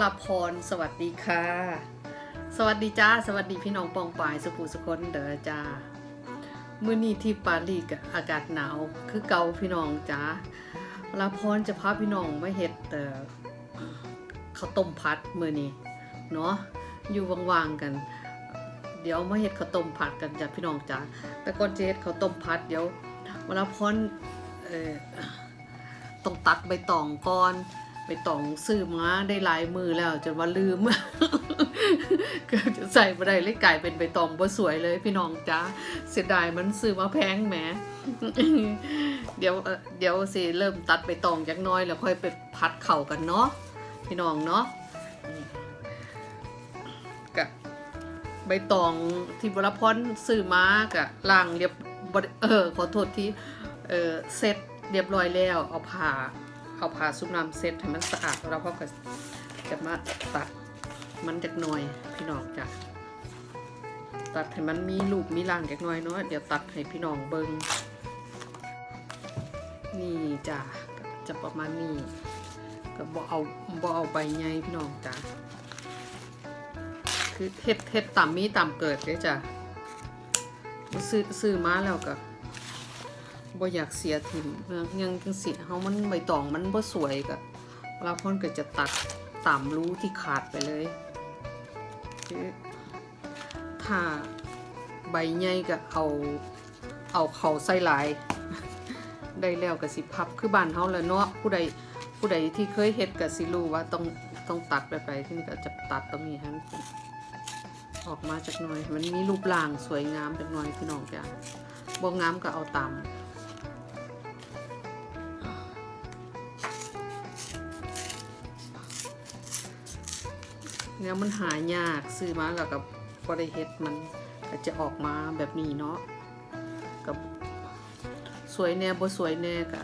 ลาพร สวัสดีค่ะ สวัสดีจ้า สวัสดีพี่น้องปองปายสุภูสุคนเด้อจ้ามื้อนี้ที่ปารีสอากาศหนาวคือเกาพี่น้องจ้าลาพรจะพาพี่น้องมาเฮ็ดเอ่อข้าวต้มพัดมื้อนี้เนาะอยู่ว่างๆกัน เดี๋ยวมาเฮ็ดข้าวต้มผัดกันจ้ะพี่น้องจ้าแต่ก่อนจะเฮ็ดข้าวต้มผัดเดี๋ยววลาพรเอ่อต้องตัดใบตองก่อน ใบตองซื้อมาได้หลายมือแล้วจนว่าลืมเกือบจะใส่บ่ได้เลยกลายเป็นใบตองบ่สวยเลย พี่น้องจ้าเสียดายมันซื้อมาแพงแหมเดี๋ยวเดี๋ยวสิเริ่มตัดใบตองจักน้อย แล้วค่อยไปพัดเข่ากันเนาะพี่น้องเนาะอืมกะใบตองที่บรพรซื้อมากะล้างเรียบเออขอโทษที่เออเซ็ตเรียบร้อยแล้วเอาผ้า เอาผ้าซุปน้ำเซ็ตให้มันสะอาดแล้วพอก็จะมาตัดมันจักหน่อยพี่น้องจ้ะตัดให้มันมีลูกมีร่างจักหน่อยเนาะเดี๋ยวตัดให้พี่น้องเบิงนี่จ้ะจะประมาณนี้ก็บ่เอาบ่เอาใบใหญ่พี่น้องจ้ะคือเฮ็ดเฮ็ดตามมีตามเกิดเด้จ้ะซื้อซื้อมาแล้วก็ บ่อยากเสียทิมเออยังจังสิเฮามันใบตองมันบ่สวยก็เวลาพ่นก็จะตัดตามรูที่ขาดไปเลยถ้าใบใหญ่ก็เอาเอาเขาใส่หลาย ได้แล้วก็สิพับคือบ้านเฮาแล้วเนาะผู้ใดผู้ใดที่เคยเฮ็ดก็สิรู้ว่าต้องต้องตัดแบบไหนที่นี่ก็จะตัดตรงนี้ให้มันออกมาจากหน่อย มันมีรูปร่างสวยงามจักหน่อยพี่น้องจ้ะบ่งามก็เอาตาม เนี่ยมันหายากซื้อมาแล้วกับบริเฮ็ดมันก็จะออกมาแบบนี้เนาะกับสวยแน่บ่สวยแน่ก็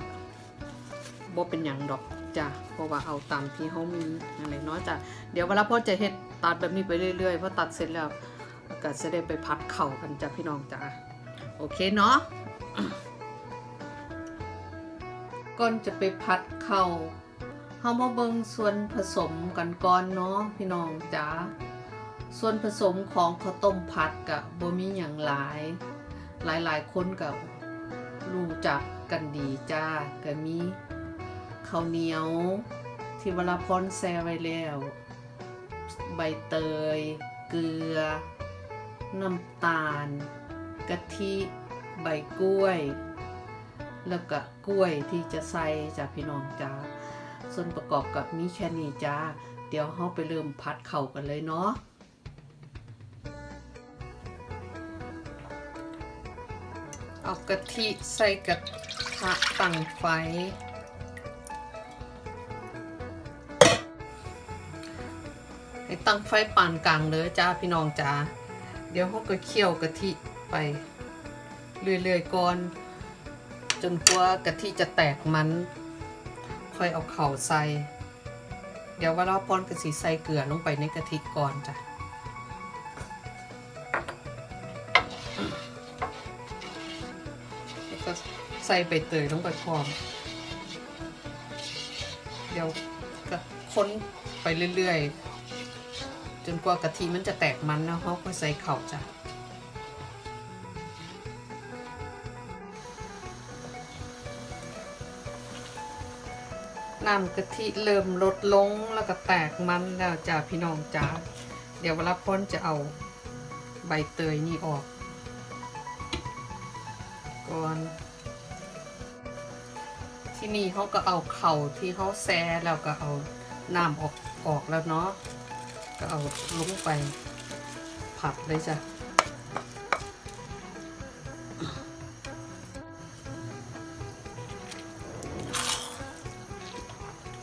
บ่เป็นหยังดอกจ้ะเพราะว่าเอาตามที่เฮามีอะไรเนาะจ้ะเดี๋ยวเวลาพ่อจะเฮ็ดตัดแบบนี้ไปเรื่อยๆพอตัดเสร็จแล้วก็จะได้ไปพัดเข่ากันจ้ะพี่น้องจ้ะโอเคเนาะก่อนจะไปพัดเข่าามาเบิงส่วนผสมกันก่อนเนาะพี่น้องจ๋าส่วนผสมของข้าวต้มผัดกับบมีหยังหลาย หลายๆคนกับรู้จักกันดีจ้าก็มีข้าวเหนียวที่เวลาพรแซ่ไว้แล้ว ใบเตย เกลือ น้ำตาล กะทิ ใบกล้วย แล้วก็กล้วยที่จะใส่จ้ะพี่น้องจ้า ส่วนประกอบกับมีแค่นี้จ้า เดี๋ยวเราไปเริ่มพัดเข่ากันเลยเนาะเอากะทิใส่กระทะตั้งไฟ ให้ตั้งไฟปานกลางเลยจ้าพี่น้องจ้า เดี๋ยวเราก็เคี่ยวกะทิไปเรื่อยๆก่อน จนกว่ากะทิจะแตกมัน ค่อยเอาเข่าใส่ เดี๋ยวว่าเราป้อนกะทิใส่เกลือลงไปในกะทิก่อนจ้ะแล้วก็ใส่ใบเตยลงไปพร้อม เดี๋ยวก็ค้นไปเรื่อยๆ จนกว่ากะทิมันจะแตกมันแล้วเขาก็ใส่เข่าจ้ะ น้ำกะทิเริ่มลดลงแล้วก็แตกมันแล้วจ้าพี่น้องจ้าเดี๋ยวเวลาป้นจะเอาใบเตยนี่ออก ก่อน ที่นี่เขาก็เอาเข่าที่เขาแซ่แล้วก็เอาน้ำออกออกแล้วเนาะก็เอาลงไปผัดเลยจ้ะ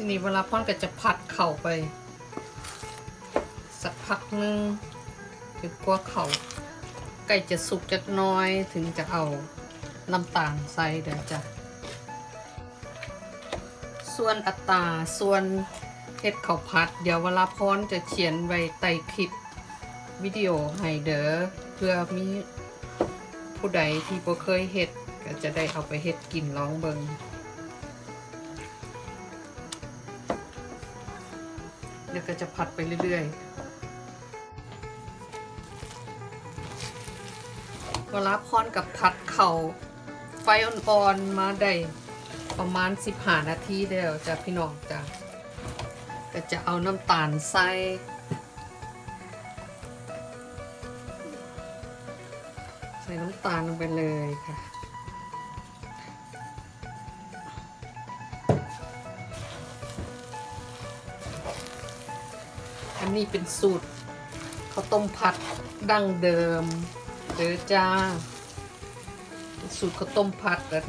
ทีนี้เวลาพ่อนก็จะผัดเข่าไป สักพักนึงจนกว่าเข่าใกล้จะสุกจักน้อยถึงจะเอาน้ำตาลใส่เดี๋ยวจะส่วนอัตราส่วนเห็ดเขาวผัด เดี๋ยวเวลาพรจะเขียนไว้ใต้คลิปวิดีโอให้เด้อเพื่อมีผู้ใดที่บ่เคยเห็ดก็จะได้เอาไปเห็ดกินลองเบิง เดี๋ยวก็จะผัดไปเรื่อยๆเวลาพรกับผัดเข่าไฟอ่อนๆมาได้ประมาณ 15 นาทีเดียวจ้ะพี่น้องจ้ะก็จะเอาน้ำตาลใส่ใส่น้ำตาลลงไปเลยค่ะ นนี้เป็นสูตรข้าวต้มผัดดั้งเดิมเด้อจ้า สูตรข้าวต้มผัดแบบ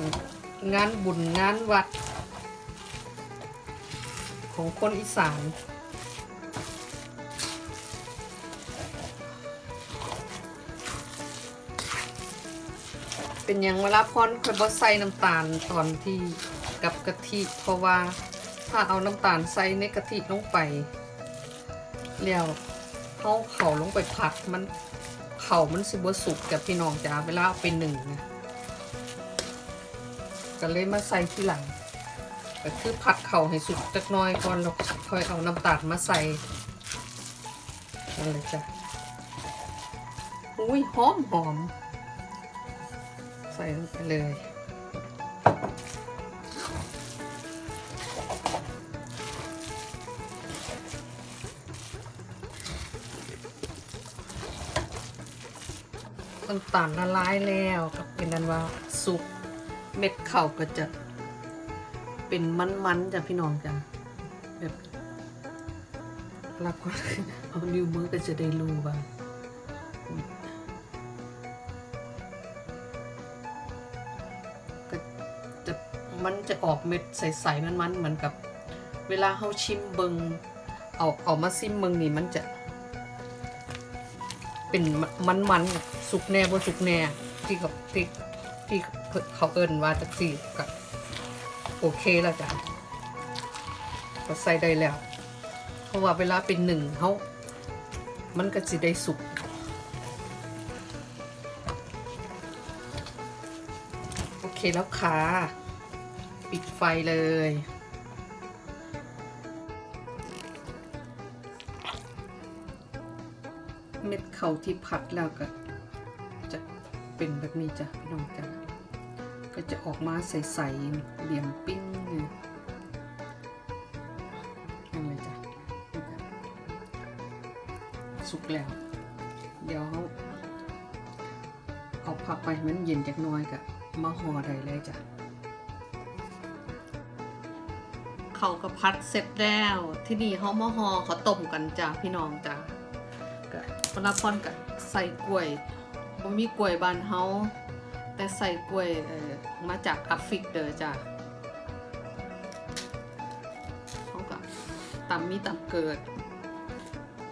งานบุญงานวัด ของคนอีสานเป็นอย่างเวลาพอนคอยบอใส่น้ำตาลตอนที่กับกะทิเพราะว่าถ้าเอาน้ำตาลใส่ในกะทิลงไป แล้วเขาเข่าลงไปผัดมันเข่ามันสิบสุกกับพี่น้องจ้าเวลาเอาไปหนึ่งนะก็เลยมาใส่ที่หลังก็คือผัดเข่าให้สุกจักน้อยก่อนแล้วค่อยเอาน้ำตาลมาใส่นั่นเลยจ้ะอุ้ยหอมหอมใส่ลงไปเลย น้ำตาลละลายแล้วกับเป็นนั้นว่าสุกเม็ดเข่าวก็จะเป็นมันๆจ้ะพี่น้องจ้ะแบบรับก็เอานิ้วมือก็จะได้รู้ว่าก็จะมันจะออกเม็ดใสๆมันๆเหมือนกับ เวลาเขาชิมเบิงเอาเอามาซิมเบิงนี่มันจะ เป็นมันๆสุกแน่บ่สุกแน่ที่กับที่ที่เขาเอิ้นว่าจักสี่กับโอเคแล้วจ้ะก็ใส่ได้แล้ว เพราะว่าเวลาเป็นหนึ่งเขามันก็สิได้สุกโอเคแล้วค่ะ ปิดไฟเลย เม็ดเข่าที่พัดแล้วก็จะเป็นแบบนี้จ้ะพี่น้องจ้ะก็จะออกมาใสๆเหลี่ยมปิ้งเลยนั่นเลยจ้ะนี่จ้ะสุกแล้ว เดี๋ยวเอาผักไปมันเย็นจากน้อยกะมาห่อได้เลยจ้ะเขาก็พัดเสร็จแล้ว ที่นี่เขามาห่อเขาต้มกันจ้ะพี่น้องจ้ะ ก็พนักพรกับใส่กล้วยบ่มีกล้วยบ้านเฮาแต่ใส่กล้วยมาจากแอฟริกเด้อจ้ะเขาก็ตำมีตำเกิด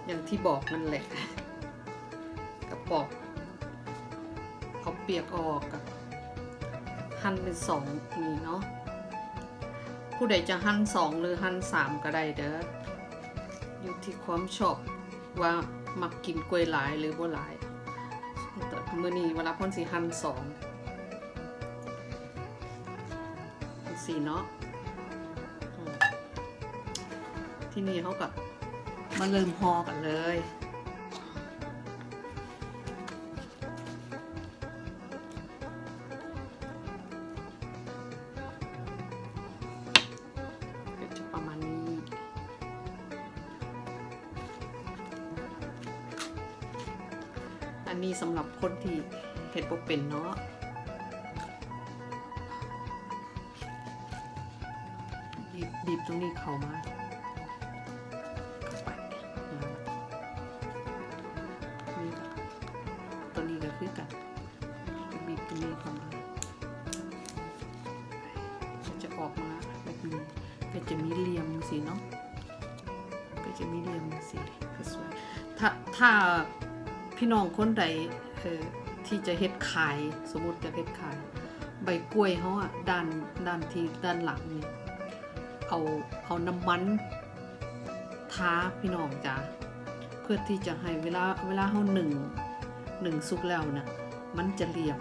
อย่างที่บอกนั่นแหละกระปอกเอาเปียกออกกับหั่นเป็นสองนี่เนาะผู้ใดจะหั่นสองหรือหั่นสามก็ได้เด้ออยู่ที่ความชอบว่า มักกินกล้วยหลายหรือบ่หลายเมื้อนี้เวลาพ่นสีหั่นสองสี่เนาะที่นี่เขาก็มาเริ่มฮอกันเลย ที่เห็ดบ่เป็นเนาะบีบบีบตรงนี้เข้ามาเข้าไปนี่ก็ตัวนี้ก็คือกันบีบตรงนี้เข้ามาจะออกมาแบบนี้ก็จะมีเหลี่ยมสีเนาะก็จะมีเหลี่ยมสีก็สวยถ้าถ้าพี่น้องคนใด เออที่จะเฮ็ดขายสมมติจะเฮ็ดขาย ใบกล้วยเขาอะด้านด้านที่ด้านหลังนี่เอาเอาน้ำมันทาพี่น้องจ้ะเพื่อที่จะให้เวลาเวลาเขาหนึ่งหนึ่งสุกแล้วนะมันจะเหลี่ยม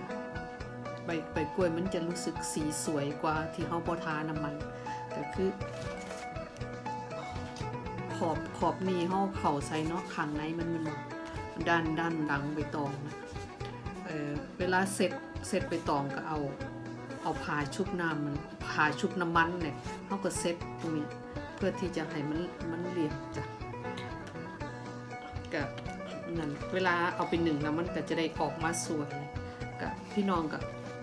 ใบใบกล้วยมันจะรู้สึกสีสวยกว่าที่เขาบอทาน้ำมันก็คือหอบขอบนี่เฮาเข่าใส่เนาะข้างในมันมันด้านด้านหลังใบตองนะ เออเวลาเสร็จเสร็จใบตองก็เอาเอาผ้าชุบน้ำมันผ้าชุบน้ำมันเนี่ยเฮาก็เซ็ตตรงนี้เพื่อที่จะให้มันมันเรียบจ้ะก็นั่นเวลาเอาไปหนึ่งแล้วมันก็จะได้ออกมาสวยก็พี่น้องก็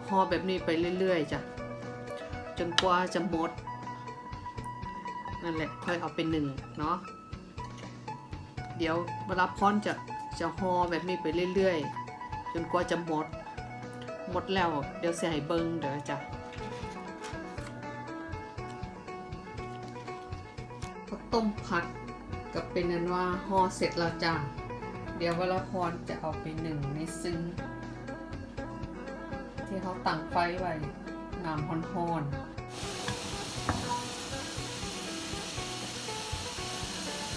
ห่อแบบนี้ไปเรื่อยๆจ้ะจนกว่าจะหมดนั่นแหละค่อยเอาไปหนึ่งเนาะเดี๋ยวเวลาพอนจะจะห่อแบบนี้ไปเรื่อยๆ จนกว่าจะหมด หมดแล้ว เดี๋ยวเสียให้เบิงเดี๋ยวจ้ะข้าวต้มผัดกับเป็นนั้นว่าห่อเสร็จแล้วจ้ะเดี๋ยววลาพรจะเอาไปหนึ่งในซึ้งที่เขาตั้งไฟไว้น้ำฮ้อนๆ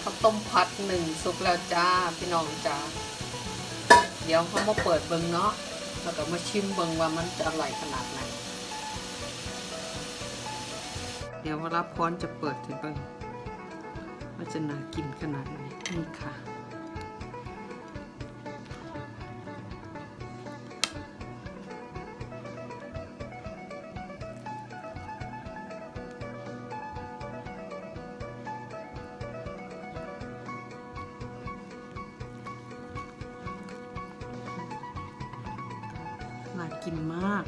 ข้าวต้มผัดหนึ่งสุกแล้วจ้า พี่น้องจ้า ดี๋ยวเขามาเปิดเบิงเนาะแล้วก็มาชิมเบิงว่ามันจะอร่อยขนาดไหนเดี๋ยวเวลาพรจะเปิดถึงเบิงว่าจะน่ากินขนาดไหนนี่ค่ะ กินมาก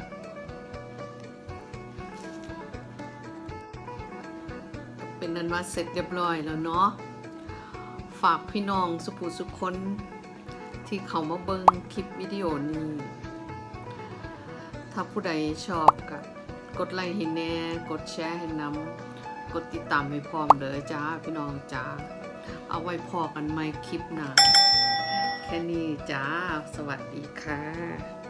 เป็นนันว่าเสร็จเรียบร้อยแล้วเนาะ ฝากพี่น้องสุภูสุคนที่เขามาเบิงคลิปวิดีโอนี้ ถ้าผู้ใดชอบก็กดไลค์ให้แน่ กดแชร์ให้น้ำ กดติดตามให้พร้อมเด้อจ้าพี่น้องจ้า เอาไว้พอกันใหม่คลิปหน้าแค่นี้จ้า สวัสดีค่ะ